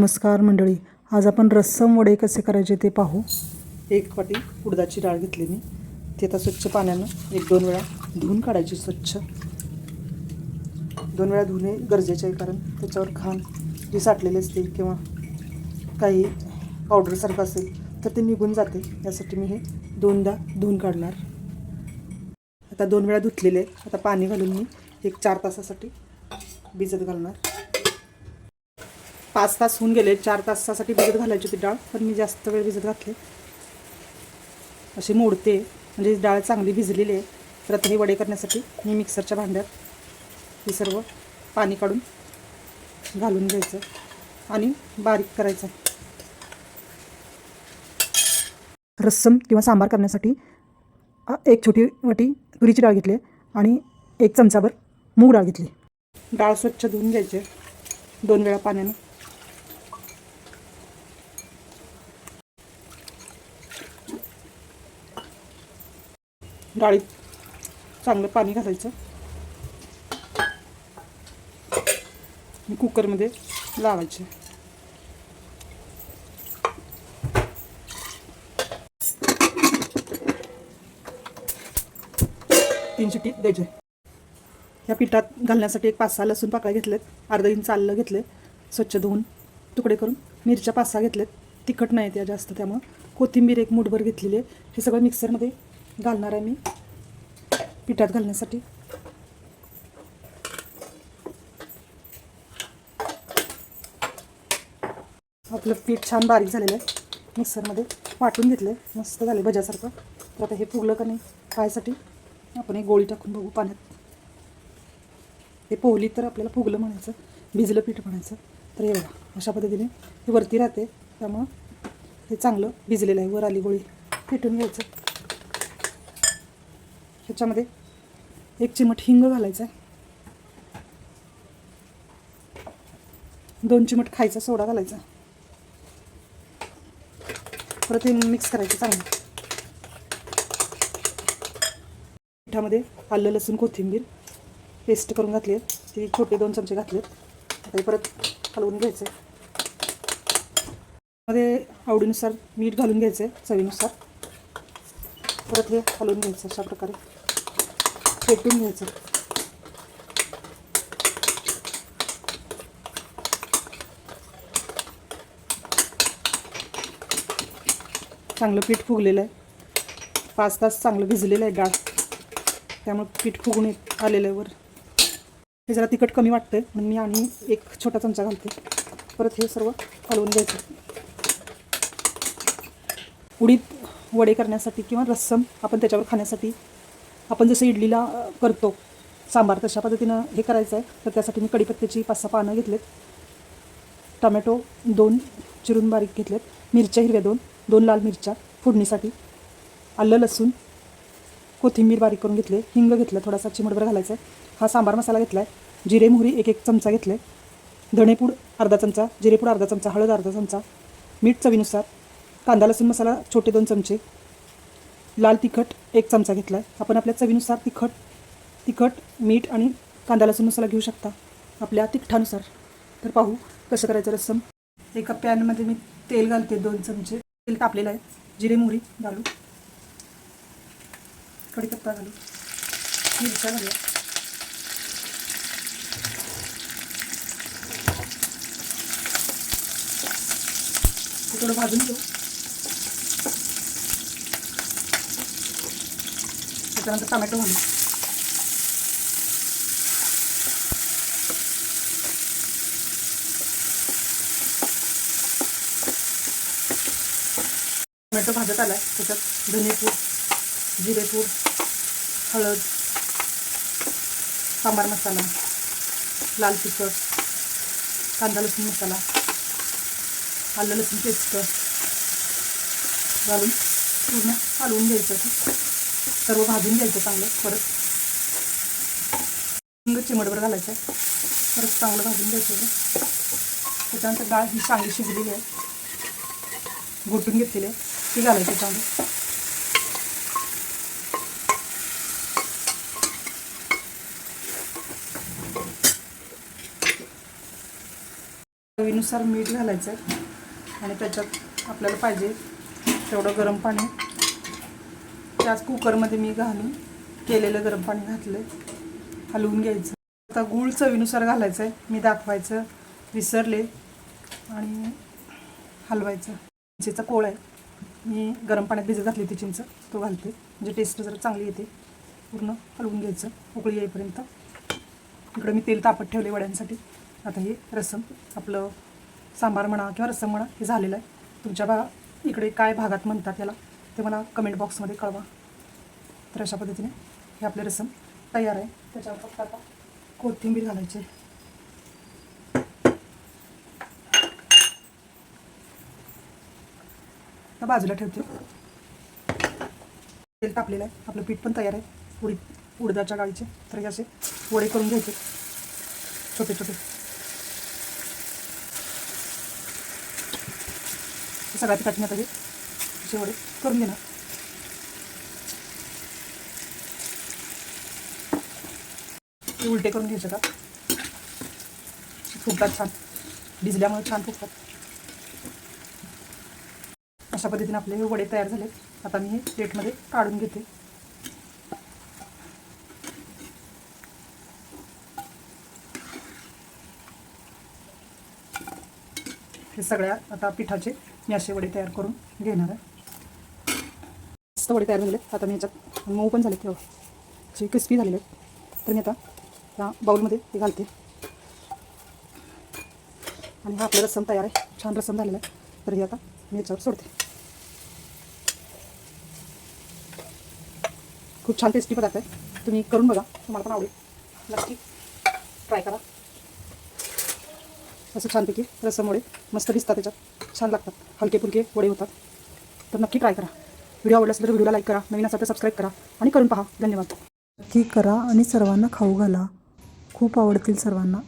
नमस्कार मंडळी आज आपण रस्सम वडे कसे करायचे ते पाहू. एक वाटी उडदाची डाळ घेतली मी. ती आता स्वच्छ पाण्यानं एक दोन वेळा धुवून काढायची स्वच्छ. दोन वेळा धुणे गरजेचे आहे कारण त्याच्यावर घाण जे साठलेली असतील किंवा काही पावडरसारखं असेल तर ते निघून जाते. यासाठी मी हे दोनदा धुवून काढणार. आता दोन वेळा धुतलेले आता पाणी घालून मी एक चार तासासाठी भिजत घालणार. पाच तास होऊन गेले चार तासासाठी भिजत घालायची होती डाळ पण मी जास्त वेळ भिजत घातले. अशी मोडते म्हणजे डाळ चांगली भिजलेली आहे. तर आता हे वडे करण्यासाठी मी मिक्सरच्या भांड्यात हे सर्व पाणी काढून घालून घ्यायचं आणि बारीक करायचं. रस्सम किंवा सांबार करण्यासाठी एक छोटी वाटी तुरीची डाळ घेतली आणि एक चमचाभर मूग डाळ घेतली. डाळ स्वच्छ धुवून घ्यायचे दोन वेळा पाण्यानं. डाळीत चांगलं पाणी घालायचं. कुकरमध्ये लावायचे. तीन शिटी द्यायचे. या पिठात घालण्यासाठी एक पाच सहा लसूण पाकळ्या घेतलेत. अर्धा इंच आलं घेतले स्वच्छ धुवून तुकडे करून मिरच्या पाच सहा घेतलेत. तिखट नाही त्या जास्त त्यामुळं. कोथिंबीर एक मूठभर घेतलेली आहे. हे सगळं मिक्सरमध्ये घालणार आहे मी. पिठात घालण्यासाठी. आपलं पीठ छान बारीक झालेलं आहे. मिक्सरमध्ये वाटून घेतलं आहे मस्त झालं भज्यासारखं. तर आता हे फुगलं का नाही खायसाठी आपण एक गोळी टाकून बघू पाण्यात. हे पोहली तर आपल्याला फुगलं म्हणायचं भिजलं पीठ म्हणायचं. तर हे बघा अशा पद्धतीने हे वरती राहते. त्यामुळं हे चांगलं भिजलेलं आहे. वर आली गोळी. फेटून घ्यायचं. ह्याच्यामध्ये एक चिमट हिंग घालायचा आहे दोन चिमट खायचा सोडा घालायचा. परत हे मिक्स करायचं चांगलं. मिठामध्ये आलं लसूण कोथिंबीर पेस्ट करून घातली आहे ती छोटे दोन चमचे घातलेत आता हे परत हलवून घ्यायचं मध्ये आवडीनुसार मीठ घालून घ्यायचं आहे चवीनुसार. परत हे हलवून घ्यायचं अशा प्रकारे. फेटून घ्यायचं. चांगलं पीठ फुगलेलं आहे. पाच तास चांगलं भिजलेलं आहे डाळ त्यामुळे पीठ फुगून येत आलेलं आहे वर. हे जरा तिखट कमी वाटतं आहे म्हणून मी आणि एक छोटा चमचा घालते. परत हे सर्व हलवून घ्यायचं. उडीद वडे करण्यासाठी किंवा रस्सम आपण त्याच्यावर खाण्यासाठी आपण जसं इडलीला करतो सांबार तशा पद्धतीनं हे करायचं आहे. तर त्यासाठी मी कडीपत्त्याची पाच सहा पानं घेतलेत. टमॅटो दोन चिरून बारीक घेतलेत. मिरच्या हिरव्या दोन दोन लाल मिरच्या फोडणीसाठी. आलं लसूण कोथिंबीर बारीक करून घेतले. हिंग घेतलं थोडासा चिमटभर घालायचा आहे. हा सांबार मसाला घेतला आहे जिरे मोहरी एक एक चमचा घेतले. धणेपूड अर्धा चमचा जिरेपूड अर्धा चमचा हळद अर्धा चमचा. मीठ चवीनुसार. कांदा लसूण मसाला छोटे दोन चमचे. लाल तिखट एक चमचा घेतला आहे आपण आपल्या चवीनुसार तिखट तिखट मीठ आणि कांदा लसूण मसाला घेऊ शकता. आपल्या तिखटानुसार. तर पाहू कसं करायचं रस्सम. एका पॅनमध्ये मी तेल घालते दोन चमचे. तेल तापलेलं आहे. जिरे मोहरी घालू. कढीपत्ता घालू. मिरच्या घालू. थोडं भाजून घेऊ. त्याच्यानंतर टमॅटो घालू. टोमॅटो भाजत आला आहे त्याच्यात धनेपूड जिरेपूड हळद सांबार मसाला लाल तिखट कांदा लसूण मसाला आलं लसूण पेस्ट घालून पूर्ण हलवून घ्यायचं सर्व भाजून घ्यायचं चांगलं परत हिंग चिमटभर घालायचं आहे. परत चांगलं भाजून घ्यायचं त्याच्यानंतर डाळ ही चांगली शिजलेली आहे. घोटून घेतलेली आहे. ती घालायची चांगली. चवीनुसार मीठ घालायचं आहे. आणि त्याच्यात आपल्याला पाहिजे तेवढं गरम पाणी त्याच कुकरमध्ये मी घालून केलेलं गरम पाणी घातलं हलवून घ्यायचं. आता गूळ चवीनुसार घालायचं आहे मी दाखवायचं. विसरले. आणि हलवायचं. चिंचेचा कोळ आहे. मी गरम पाण्यात भिजत घातली ती चिंच. तो घालते. म्हणजे टेस्ट जरा चांगली येते. पूर्ण हलवून घ्यायचं. उकळी येईपर्यंत. इकडं मी तेल तापत ठेवले वड्यांसाठी. आता हे रसम आपलं सांबार म्हणा किंवा रसम म्हणा हे झालेलं आहे. तुमच्या भा इकडे काय भागात म्हणतात याला? ते मला कमेंट बॉक्समध्ये कळवा. तर अशा पद्धतीने हे आपले रसम तयार आहे. त्याच्यावर फक्त आता कोथिंबीर घालायची बाजूला ठेवते. तेल तापलेलं आहे. आपलं पीठ पण तयार आहे. उडीद उडदाच्या गाळीचे तर हे असे वडे करून घ्यायचे. छोटे छोटे. सगळ्यात सगळ्या पिठात आता हे मिरची वडे करून घेणार हे उलटे करून घ्यायचे का फुगतात छान. भिजल्यामुळे छान फुगतात. अशा पद्धतीने आपले हे वडे तयार झाले आता मी हे प्लेटमध्ये काढून घेते. हे सगळ्या आता पिठाचे मी असे वडे तयार करून घेणार आहे. मस्त वडे तयार झाले आता मी याच्यात मऊ पण झाले तेव्हा असे क्रिस्पी झालेले आहेत. तर मी आता या बाऊलमध्ये ते घालते. आणि हा आपला रस्सम तयार आहे. छान रस्सम झालेला आहे. तर हे आता मी याच्यावर सोडते. खूप छान टेस्टी पदार्थ आहे. तुम्ही करून बघा. तुम्हाला पण आवडेल. नक्की ट्राय करा. असं छानपैकी रसमवडे मस्त दिसतात त्याच्यात. छान लागतात. हलके फुलके वडे होतात. तर नक्की ट्राय करा. व्हिडिओ आवडला असेल तर व्हिडिओला लाईक करा नवीन असेल तर सबस्क्राईब करा आणि करून पहा. धन्यवाद. नक्की करा आणि सर्वांना खाऊ घाला. खूप आवडतील सर्वांना.